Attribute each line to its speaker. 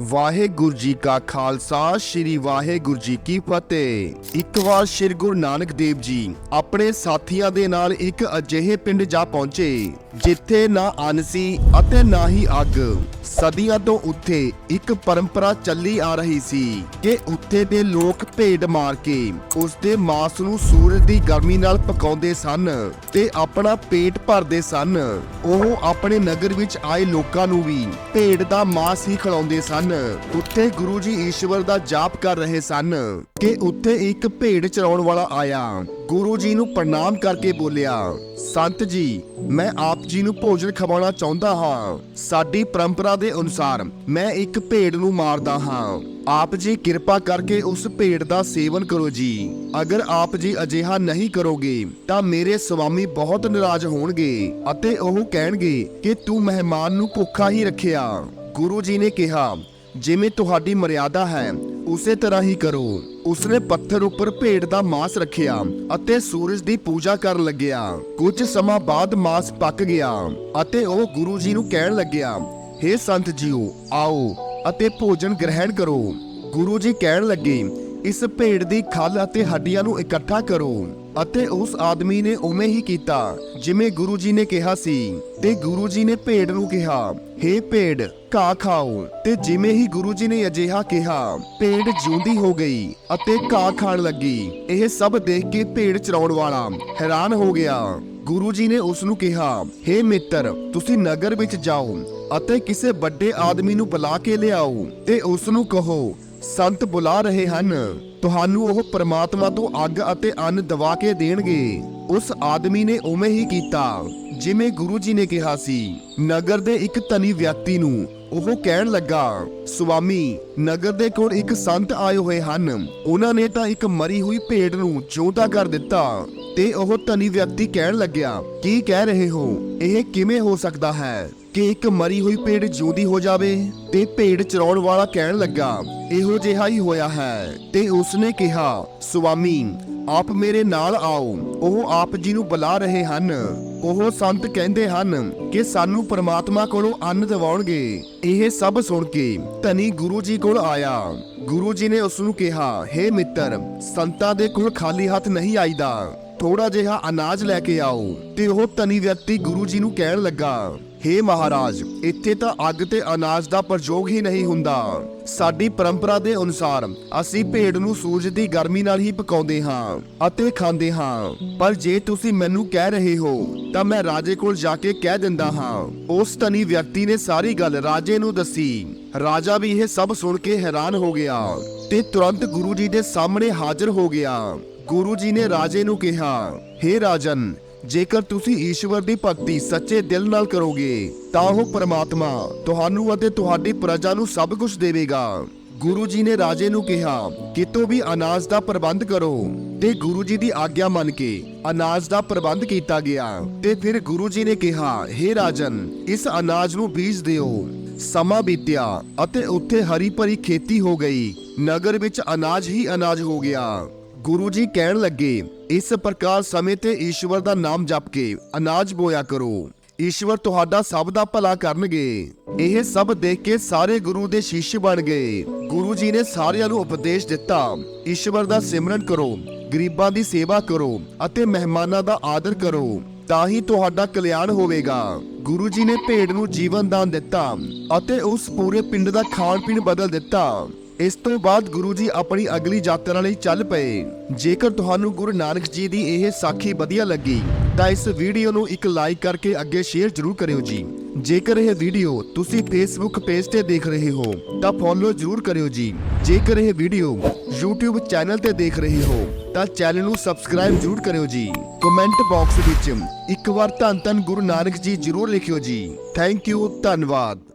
Speaker 1: ਵਾਹਿਗੁਰੂ ਜੀ ਕਾ ਖਾਲਸਾ, ਸ੍ਰੀ ਵਾਹਿਗੁਰੂ ਜੀ ਕੀ ਫਤਿਹ। ਇੱਕ ਵਾਰ ਸ੍ਰੀ ਗੁਰੂ ਨਾਨਕ ਦੇਵ ਜੀ ਆਪਣੇ ਸਾਥੀਆਂ ਦੇ ਨਾਲ ਇੱਕ ਅਜਿਹੇ ਪਿੰਡ ਜਾ ਪਹੁੰਚੇ, ਜਿੱਥੇ ਨਾ ਅੰਨ ਸੀ ਅਤੇ ਨਾ ਹੀ ਅੱਗ। ਸਦੀਆਂ ਤੋਂ ਉੱਥੇ ਇੱਕ ਪਰੰਪਰਾ ਚੱਲੀ ਆ ਰਹੀ ਸੀ ਕਿ ਉੱਥੇ ਦੇ ਲੋਕ ਭੇਡ ਮਾਰ ਕੇ ਉਸ ਦੇ ਮਾਂਸ ਨੂੰ ਸੂਰਜ ਦੀ ਗਰਮੀ ਨਾਲ ਪਕਾਉਂਦੇ ਸਨ ਤੇ ਆਪਣਾ ਪੇਟ ਭਰਦੇ ਸਨ। ਉਹ ਆਪਣੇ ਨਗਰ ਵਿੱਚ ਆਏ ਲੋਕਾਂ ਨੂੰ ਵੀ ਭੇਡ ਦਾ ਮਾਸ ਹੀ ਖਿਲਾਉਂਦੇ ਸਨ। ਉੱਥੇ ਗੁਰੂ ਜੀ ਈਸ਼ਵਰ ਦਾ ਜਾਪ ਕਰ ਰਹੇ ਸਨ ਕਿ ਉੱਥੇ ਇੱਕ ਭੇਡ ਚਰਾਉਣ ਵਾਲਾ ਆਇਆ। ਗੁਰੂ ਜੀ ਨੂੰ ਪ੍ਰਣਾਮ ਕਰਕੇ ਬੋਲਿਆ, ਸੰਤ ਜੀ, ਮੈਂ ਆਪ ਜੀ ਨੂੰ ਭੋਜਨ ਖਵਾਉਣਾ ਚਾਹੁੰਦਾ ਹਾਂ। ਸਾਡੀ ਪਰੰਪਰਾ ਦੇ ਅਨੁਸਾਰ ਮੈਂ ਇੱਕ ਭੇਡ ਨੂੰ ਮਾਰਦਾ ਹਾਂ। ਆਪ ਜੀ ਕਿਰਪਾ ਕਰਕੇ ਉਸ ਭੇਡ ਦਾ ਸੇਵਨ ਕਰੋ ਜੀ। ਅਗਰ ਆਪ ਜੀ ਅਜਿਹਾ ਨਹੀਂ ਕਰੋਗੇ, ਤਾਂ ਮੇਰੇ ਸਵਾਮੀ ਬਹੁਤ ਨਾਰਾਜ਼ ਹੋਣਗੇ ਅਤੇ ਉਹ ਕਹਿਣਗੇ ਕਿ ਤੂੰ ਮਹਿਮਾਨ ਨੂੰ ਭੁੱਖਾ ਹੀ ਰੱਖਿਆ। ਗੁਰੂ ਜੀ ਨੇ ਕਿਹਾ ਜਿਵੇਂ ਤੁਹਾਡੀ ਮਰਿਆਦਾ ਹੈ, ਉਸੇ ਤਰ੍ਹਾਂ ਹੀ ਕਰੋ। ਉਸਨੇ ਪੱਥਰ ਉੱਪਰ ਭੇਡ ਦਾ ਮਾਸ ਰੱਖਿਆ ਅਤੇ ਸੂਰਜ ਦੀ ਪੂਜਾ ਕਰਨ ਲੱਗਿਆ। ਕੁਝ ਸਮਾਂ ਬਾਅਦ ਮਾਸ ਪੱਕ ਗਿਆ ਅਤੇ ਉਹ ਗੁਰੂ ਜੀ ਨੂੰ ਕਹਿਣ ਲੱਗਿਆ हे ਸੰਤ ਜੀਓ, ਆਓ ਅਤੇ ਭੋਜਨ ਗ੍ਰਹਿਣ ਕਰੋ। ਗੁਰੂ ਜੀ ਕਹਿਣ ਲੱਗੇ ਇਸ ਭੇਡ ਦੀ ਖੱਲ ਅਤੇ ਹੱਡੀਆਂ ਨੂੰ ਇਕੱਠਾ ਕਰੋ ਅਤੇ ਉਸ ਆਦਮੀ ਨੇ ਉਵੇਂ ਹੀ ਕੀਤਾ, ਜਿਵੇਂ ਗੁਰੂ ਜੀ ਨੇ ਕਿਹਾ ਸੀ। ਤੇ ਗੁਰੂ ਜੀ ਨੇ ਭੇਡ ਨੂੰ ਕਿਹਾ हे ਭੇਡ, ਘਾਹ ਖਾਓ। ਤੇ ਜਿਵੇਂ ਹੀ ਗੁਰੂ ਜੀ ਨੇ ਅਜਿਹਾ ਕਿਹਾ, ਭੇਡ ਜਿਉਂਦੀ ਹੋ ਗਈ ਅਤੇ ਘਾਹ ਖਾਣ ਲੱਗੀ। ਇਹ ਸਭ ਦੇਖ ਕੇ ਭੇਡ ਚਰਾਉਣ ਵਾਲਾ ਹੈਰਾਨ ਹੋ ਗਿਆ। ਗੁਰੂ ਜੀ ਨੇ ਉਸ ਨੂੰ ਕਿਹਾ हे ਮਿੱਤਰ, ਤੁਸੀਂ ਨਗਰ ਵਿੱਚ ਜਾਓ ਅਤੇ ਕਿਸੇ ਵੱਡੇ ਆਦਮੀ ਨੂੰ ਬੁਲਾ ਕੇ ਲਿਆਓ ਤੇ ਉਸ ਨੂੰ ਕਹੋ ਸੰਤ ਬੁਲਾ ਰਹੇ ਹਨ। ਤੁਹਾਨੂੰ ਉਹ ਪ੍ਰਮਾਤਮਾ ਤੋਂ ਅੱਗ ਅਤੇ ਅੰਨ ਦਵਾ ਕੇ ਦੇਣਗੇ। ਉਸ ਆਦਮੀ ਨੇ ਉਵੇਂ ਹੀ ਕੀਤਾ, ਜਿਵੇਂ ਗੁਰੂ ਜੀ ਨੇ ਕਿਹਾ ਸੀ। ਨਗਰ ਦੇ ਇੱਕ ਧਨੀ ਵਿਅਕਤੀ ਨੂੰ ਉਹ ਕਹਿਣ ਲੱਗਾ, ਸੁਆਮੀ, ਨਗਰ ਦੇ ਕੋਲ ਇੱਕ ਸੰਤ ਆਏ ਹੋਏ ਹਨ। ਉਹਨਾਂ ਨੇ ਤਾਂ ਇੱਕ ਮਰੀ ਹੋਈ ਭੇਡ ਨੂੰ ਜਿਉਂਦਾ ਕਰ ਦਿੱਤਾ। ਤੇ ਉਹ ਧਨੀ ਵਿਅਕਤੀ ਕਹਿਣ ਲੱਗਿਆ, ਕੀ ਕਹਿ ਰਹੇ ਹੋ? ਇਹ ਕਿਵੇਂ ਹੋ ਸਕਦਾ ਹੈ ਕਿ ਇੱਕ ਮਰੀ ਹੋਈ ਭੇਡ ਜਿਉਂਦੀ ਹੋ ਜਾਵੇ? ਤੇ ਭੇਡ ਚਰਾਉਣ ਵਾਲਾ ਕਹਿਣ ਲੱਗਾ, ਇਹੋ ਜਿਹਾ ਹੀ ਹੋਇਆ ਹੈ। ਤੇ ਉਸਨੇ ਕਿਹਾ, ਸੁਆਮੀ, ਆਪ ਮੇਰੇ ਨਾਲ ਆਓ। ਉਹ ਆਪ ਜੀ ਨੂੰ ਬੁਲਾ ਰਹੇ ਹਨ। ਉਹ ਸੰਤ ਕਹਿੰਦੇ ਹਨ ਕਿ ਸਾਨੂੰ ਪ੍ਰਮਾਤਮਾ ਕੋਲੋਂ ਅੰਨ ਦਿਵਾਉਣਗੇ। ਇਹ ਸਭ ਸੁਣ ਕੇ ਧਨੀ ਗੁਰੂ ਜੀ ਕੋਲ ਆਇਆ। ਗੁਰੂ ਜੀ ਨੇ ਉਸ ਨੂੰ ਕਿਹਾ हे ਮਿੱਤਰ, ਸੰਤਾਂ ਦੇ ਕੋਲ ਖਾਲੀ ਹੱਥ ਨਹੀਂ ਆਈਦਾ। ਥੋੜਾ ਜਿਹਾ ਅਨਾਜ ਲੈ ਕੇ ਆਓ। ਤੇ ਉਹ ਧਨੀ ਵਿਅਕਤੀ ਗੁਰੂ ਜੀ ਨੂੰ ਕਹਿਣ ਲੱਗਾ हे ਮਹਾਰਾਜ, ਇੱਥੇ ਤਾਂ ਅੱਗ ਤੇ ਅਨਾਜ ਦਾ ਪ੍ਰਯੋਗ ਹੀ ਨਹੀਂ ਹੁੰਦਾ। ਸਾਡੀ ਪਰੰਪਰਾ ਦੇ ਅਨੁਸਾਰ ਅਸੀਂ ਭੇਡ ਨੂੰ ਸੂਰਜ ਦੀ ਗਰਮੀ ਨਾਲ ਹੀ ਪਕਾਉਂਦੇ ਹਾਂ ਅਤੇ ਖਾਂਦੇ ਹਾਂ। ਪਰ ਜੇ ਤੁਸੀਂ ਮੈਨੂੰ ਕਹਿ ਰਹੇ ਹੋ, ਤਾਂ ਮੈਂ ਰਾਜੇ ਕੋਲ ਜਾ ਕੇ ਕਹਿ ਦਿੰਦਾ ਹਾਂ। ਉਸ ਧਨੀ ਵਿਅਕਤੀ ਨੇ ਸਾਰੀ ਗੱਲ ਰਾਜੇ ਨੂੰ ਦੱਸੀ। ਰਾਜਾ ਵੀ ਇਹ ਸਭ ਸੁਣ ਕੇ ਹੈਰਾਨ ਹੋ ਗਿਆ ਤੇ ਤੁਰੰਤ ਗੁਰੂ ਜੀ ਦੇ ਸਾਹਮਣੇ ਹਾਜ਼ਰ ਹੋ ਗਿਆ। ਗੁਰੂ ਜੀ ਨੇ ਰਾਜੇ ਨੂੰ ਕਿਹਾ हे ਰਾਜਨ, ਜੇਕਰ ਤੁਸੀਂ ਈਸ਼ਵਰ ਦੀ ਭਗਤੀ ਸੱਚੇ ਦਿਲ ਨਾਲ ਕਰੋਗੇ, ਤਾਂ ਉਹ ਪ੍ਰਮਾਤਮਾ ਤੁਹਾਨੂੰ ਅਤੇ ਤੁਹਾਡੀ ਪ੍ਰਜਾ ਨੂੰ ਸਭ ਕੁਝ ਦੇਵੇਗਾ। ਗੁਰੂ ਜੀ ਨੇ ਰਾਜੇ ਨੂੰ ਕਿਹਾ, ਕਿਤੋਂ ਵੀ ਅਨਾਜ ਦਾ ਪ੍ਰਬੰਧ ਕਰੋ। ਤੇ ਗੁਰੂ ਜੀ ਦੀ ਆਗਿਆ ਮੰਨ ਕੇ ਅਨਾਜ ਦਾ ਪ੍ਰਬੰਧ ਕੀਤਾ ਗਿਆ। ਤੇ ਫਿਰ ਗੁਰੂ ਜੀ ਨੇ ਕਿਹਾ हे ਰਾਜਨ, ਇਸ ਅਨਾਜ ਨੂੰ ਬੀਜ ਦਿਓ। ਸਮਾਂ ਬੀਤਿਆ ਅਤੇ ਉੱਥੇ ਹਰੀ ਭਰੀ ਖੇਤੀ ਹੋ ਗਈ। ਨਗਰ ਵਿੱਚ ਅਨਾਜ ਹੀ ਅਨਾਜ ਹੋ ਗਿਆ। ਗੁਰੂ ਜੀ ਕਹਿਣ ਲੱਗੇ, ਇਸ ਪ੍ਰਕਾਰ ਸਮੇਂ ਤੇ ਈਸ਼ਵਰ ਦਾ ਨਾਮ ਜਪ ਕੇ ਅਨਾਜ ਬੋਇਆ ਕਰੋ। ਈਸ਼ਵਰ ਤੁਹਾਡਾ ਸਭ ਦਾ ਭਲਾ ਕਰਨਗੇ। ਇਹ ਸਭ ਦੇਖ ਕੇ ਸਾਰੇ ਗੁਰੂ ਦੇ ਸ਼ਿਸ਼ ਬਣ ਗਏ। ਗੁਰੂ ਜੀ ਨੇ ਸਾਰਿਆਂ ਨੂੰ ਉਪਦੇਸ਼ ਦਿੱਤਾ, ਈਸ਼ਵਰ ਦਾ ਸਿਮਰਨ ਕਰੋ, ਗਰੀਬਾਂ ਦੀ ਸੇਵਾ ਕਰੋ ਅਤੇ ਮਹਿਮਾਨਾਂ ਦਾ ਆਦਰ ਕਰੋ, ਤਾਂ ਹੀ ਤੁਹਾਡਾ ਕਲਿਆਣ ਹੋਵੇਗਾ। ਗੁਰੂ ਜੀ ਨੇ ਭੇਡ ਨੂੰ ਜੀਵਨ ਦਾਨ ਦਿੱਤਾ ਅਤੇ ਉਸ ਪੂਰੇ ਪਿੰਡ ਦਾ ਖਾਣ ਪੀਣ ਬਦਲ ਦਿੱਤਾ। ਇਸ ਤੋਂ ਬਾਅਦ ਗੁਰੂ ਜੀ ਆਪਣੀ ਅਗਲੀ ਯਾਤਰਾ ਲਈ ਚੱਲ ਪਏ। ਜੇਕਰ ਤੁਹਾਨੂੰ ਗੁਰੂ ਨਾਨਕ ਜੀ ਦੀ ਇਹ ਸਾਖੀ ਵਧੀਆ ਲੱਗੀ, ਤਾਂ ਇਸ ਵੀਡੀਓ ਨੂੰ ਇੱਕ ਲਾਈਕ ਕਰਕੇ ਅੱਗੇ ਸ਼ੇਅਰ ਜ਼ਰੂਰ ਕਰਿਓ ਜੀ। ਜੇਕਰ ਇਹ ਵੀਡੀਓ ਤੁਸੀਂ ਫੇਸਬੁੱਕ ਪੇਜ ਤੇ ਦੇਖ ਰਹੇ ਹੋ, ਤਾਂ ਫੋਲੋ ਜ਼ਰੂਰ ਕਰਿਓ ਜੀ। ਜੇਕਰ ਇਹ ਵੀਡੀਓ YouTube ਚੈਨਲ ਤੇ ਦੇਖ ਰਹੇ ਹੋ, ਤਾਂ ਚੈਨਲ ਨੂੰ ਸਬਸਕ੍ਰਾਈਬ ਜ਼ਰੂਰ ਕਰਿਓ ਜੀ। ਕਮੈਂਟ ਬਾਕਸ ਵਿੱਚ ਇੱਕ ਵਾਰ ਧੰਨ ਧੰਨ ਗੁਰੂ ਨਾਨਕ ਜੀ ਜ਼ਰੂਰ ਲਿਖਿਓ ਜੀ। ਥੈਂਕ ਯੂ ਧੰਨਵਾਦ।